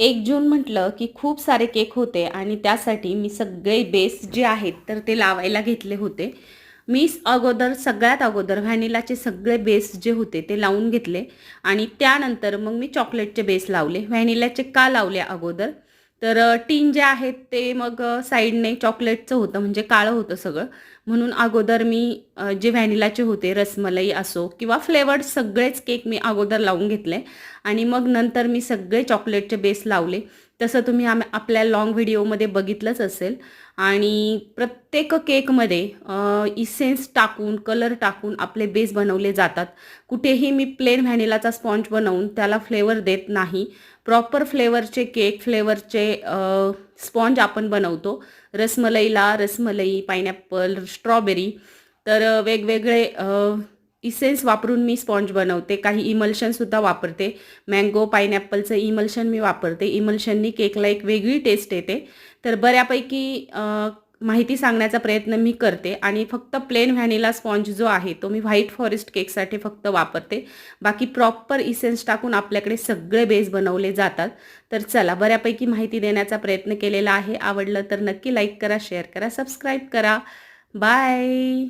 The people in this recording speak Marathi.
एक जून म्हटलं की खूप सारे केक होते आणि त्यासाठी मी सगळे बेस जे आहेत तर ते लावायला घेतले होते. मी अगोदर सगळ्यात अगोदर व्हॅनिलाचे सगळे बेस जे होते ते लावून घेतले आणि त्यानंतर मग मी चॉकलेटचे बेस लावले. व्हॅनिलाचे का लावले अगोदर? तर टीन जे आहेत ते मग साईडने चॉकलेटचं होतं म्हणजे काळं होतं सगळं. म्हणून अगोदर मी जे व्हॅनिलाचे होते रसमलाई असो किंवा फ्लेवर्ड सगळेच केक मी अगोदर लावून घेतले. आणि मग नंतर मी सगळे चॉकलेटचे बेस लावले. तसं तुम्ही आम आपल्या लाँग व्हिडिओमध्ये बघितलंच असेल. आणि प्रत्येक केकमध्ये इसेन्स टाकून कलर टाकून आपले बेस बनवले जातात. कुठेही मी प्लेन व्हॅनिलाचा स्पॉन्ज बनवून त्याला फ्लेवर देत नाही. प्रॉपर फ्लेवरचे केक फ्लेवरचे स्पॉन्ज आपण बनवतो. रसमलईला रसमलई पायनॅपल स्ट्रॉबेरी तर वेगवेगळे इसेन्स वापरून मी स्पॉन्ज बनवते. काही इमल्शनसुद्धा वापरते. मँगो पायनॅपलचं इमल्शन मी वापरते. इमल्शननी केकला एक वेगळी टेस्ट येते. तर बऱ्यापैकी माहिती सांगण्याचा प्रयत्न मी करते. आणि फक्त प्लेन व्हॅनिला स्पॉन्ज जो आहे तो मी व्हाईट फॉरेस्ट केकसाठी फक्त वापरते. बाकी प्रॉपर इसेन्स टाकून आपल्याकडे सगळे बेस बनवले जातात. तर चला बऱ्यापैकी माहिती देण्याचा प्रयत्न केलेला आहे. आवडलं तर नक्की लाईक करा शेअर करा सबस्क्राईब करा. बाय